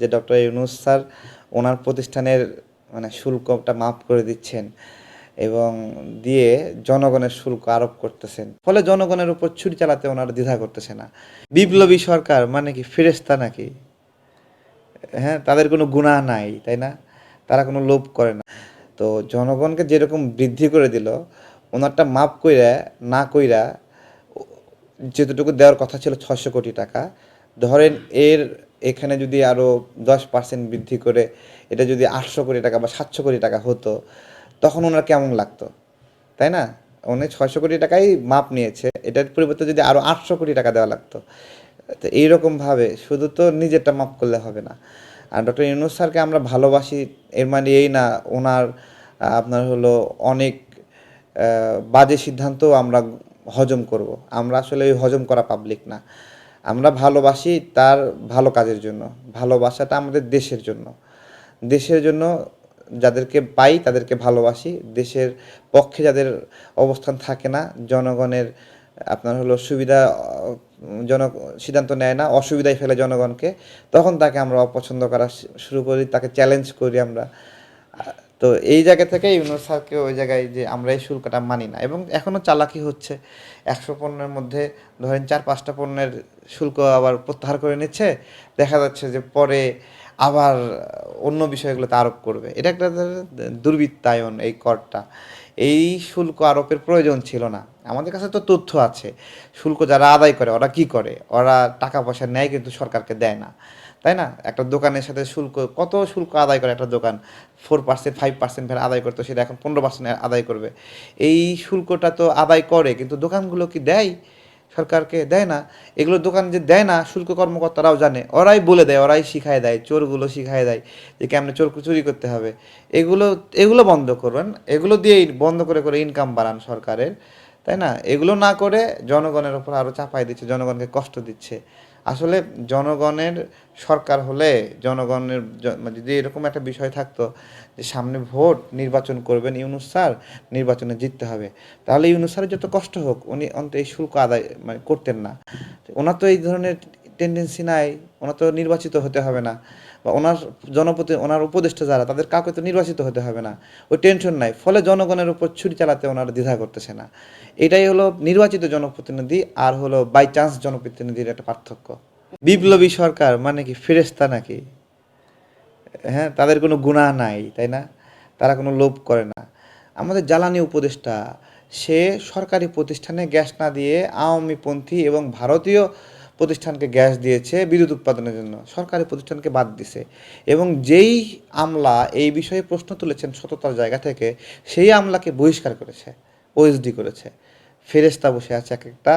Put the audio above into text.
যে doctor Yunus sir ওনার প্রতিষ্ঠানের মানে শুল্কটা মাফ করে দিচ্ছেন এবং দিয়ে জনগণের শুল্ক আরোপ করতেছেন। ফলে জনগণের উপর ছুরি চালাতে ওনারা দ্বিধা করতেছে না। বিপ্লবী সরকার মানে কি ফেরেস্তা নাকি? হ্যাঁ তাদের কোনো গুণা নাই, তাই না? তারা কোনো লোভ করে না। তো জনগণকে যেরকম বৃদ্ধি করে দিল, ওনারটা মাপ কইরা, না কইরা যেতটুকু দেওয়ার কথা ছিল ছশো কোটি টাকা। ধরেন এর এখানে যদি আরও দশ পার্সেন্ট বৃদ্ধি করে, এটা যদি আটশো কোটি টাকা বা সাতশো কোটি টাকা হতো, তখন ওনার কেমন লাগতো? তাই না? উনি ছয়শো কোটি টাকাই মাপ নিয়েছে, এটার পরিবর্তে যদি আরও আটশো কোটি টাকা দেওয়া লাগতো। তো এইরকমভাবে শুধু তো নিজেরটা মাপ করলে হবে না। আর ডক্টর ইউনুস স্যারকে আমরা ভালোবাসি, এর মানে এই না, ওনার আপনার হলো অনেক বাজে সিদ্ধান্ত আমরা হজম করব। আমরা আসলে ওই হজম করা পাবলিক না। আমরা ভালোবাসি তার ভালো কাজের জন্য। ভালোবাসাটা আমাদের দেশের জন্য। দেশের জন্য যাদেরকে পাই তাদেরকে ভালোবাসি। দেশের পক্ষে যাদের অবস্থান থাকে না, জনগণের আপনার হলো সুবিধা জন সিদ্ধান্ত নেয় না, অসুবিধায় ফেলে জনগণকে, তখন তাকে আমরা অপছন্দ করা শুরু করি, তাকে চ্যালেঞ্জ করি আমরা। তো এই জায়গা থেকে ইউনুস স্যারকে ওই জায়গায় যে আমরা এই শুল্কটা মানি না এবং এখনও চালাকি হচ্ছে। একশো পণ্যের মধ্যে ধরেন চার, পাঁচটা পণ্যের শুল্ক আবার প্রত্যাহার করে নিচ্ছে। দেখা যাচ্ছে যে পরে আবার অন্য বিষয়গুলোতে আরোপ করবে। এটা একটা দুর্বৃত্তায়ন এই করটা। এই শুল্ক আরোপের প্রয়োজন ছিল না। আমাদের কাছে তো তথ্য আছে। শুল্ক যারা আদায় করে, ওরা কি করে? ওরা টাকা পয়সা নেয় কিন্তু সরকারকে দেয় না। তাই না? একটা দোকানের সাথে শুল্ক, কত শুল্ক আদায় করে একটা দোকান? ফোর পার্সেন্ট ফাইভ পার্সেন্ট ফের আদায় করতো, সেটা এখন পনেরো পার্সেন্ট আদায় করবে। এই শুল্কটা তো আদায় করে, কিন্তু দোকানগুলো কি দেয়? সরকারকে দেয় না। এগুলো দোকান যে দেয় না, শুল্ক কর্মকর্তারাও জানে। ওরাই বলে দেয়, ওরাই শিখায় দেয়, চোরগুলো শিখায় দেয় যে কেমনে চোর চুরি করতে হবে। এগুলো এগুলো বন্ধ করবেন এগুলো দিয়েই বন্ধ করে করে ইনকাম বাড়ান সরকারের, তাই না? এগুলো না করে জনগণের ওপর আরও চাপাই দিচ্ছে, জনগণকে কষ্ট দিচ্ছে। আসলে জনগণের সরকার হলে জনগণের মানে যদি এরকম একটা বিষয় থাকতো যে সামনে ভোট নির্বাচন করবেন ইউনুস স্যার, নির্বাচনে জিততে হবে। তাহলে ইউনুস স্যারের যত কষ্ট হোক, উনি অন্ত এই শুল্ক আদায় মানে করতেন না। ওনার তো এই ধরনের টেন্ডেন্সি নাই, ওনার তো নির্বাচিত হতে হবে না। বা ওনার জনপ্রতি ওনার উপদেষ্টা যারা, তাদের কাউকে তো নির্বাচিত হতে হবে না। ওই টেনশন নাই। ফলে জনগণের উপর ছুরি চালাতে ওনারা দ্বিধা করতেছে না। এটাই হলো নির্বাচিত জনপ্রতিনিধি আর হলো বাই চান্স জনপ্রতিনিধির একটা পার্থক্য। বিপ্লবী সরকার মানে কি? ফেরেস্তা নাকি? হ্যাঁ তাদের কোনো গুণা নাই, তাই না? তারা কোনো লোভ করে না। আমাদের জ্বালানি উপদেষ্টা, সে সরকারি প্রতিষ্ঠানে গ্যাস না দিয়ে আওয়ামীপন্থী এবং ভারতীয় প্রতিষ্ঠানকে গ্যাস দিয়েছে বিদ্যুৎ উৎপাদনের জন্য। সরকারি প্রতিষ্ঠানকে বাদ দিছে। এবং যেই আমলা এই বিষয়ে প্রশ্ন তুলেছেন সততার জায়গা থেকে, সেই আমলাকে বহিষ্কার করেছে ওএসডি করেছে। ফেরেস্তা বসে আছে এক একটা।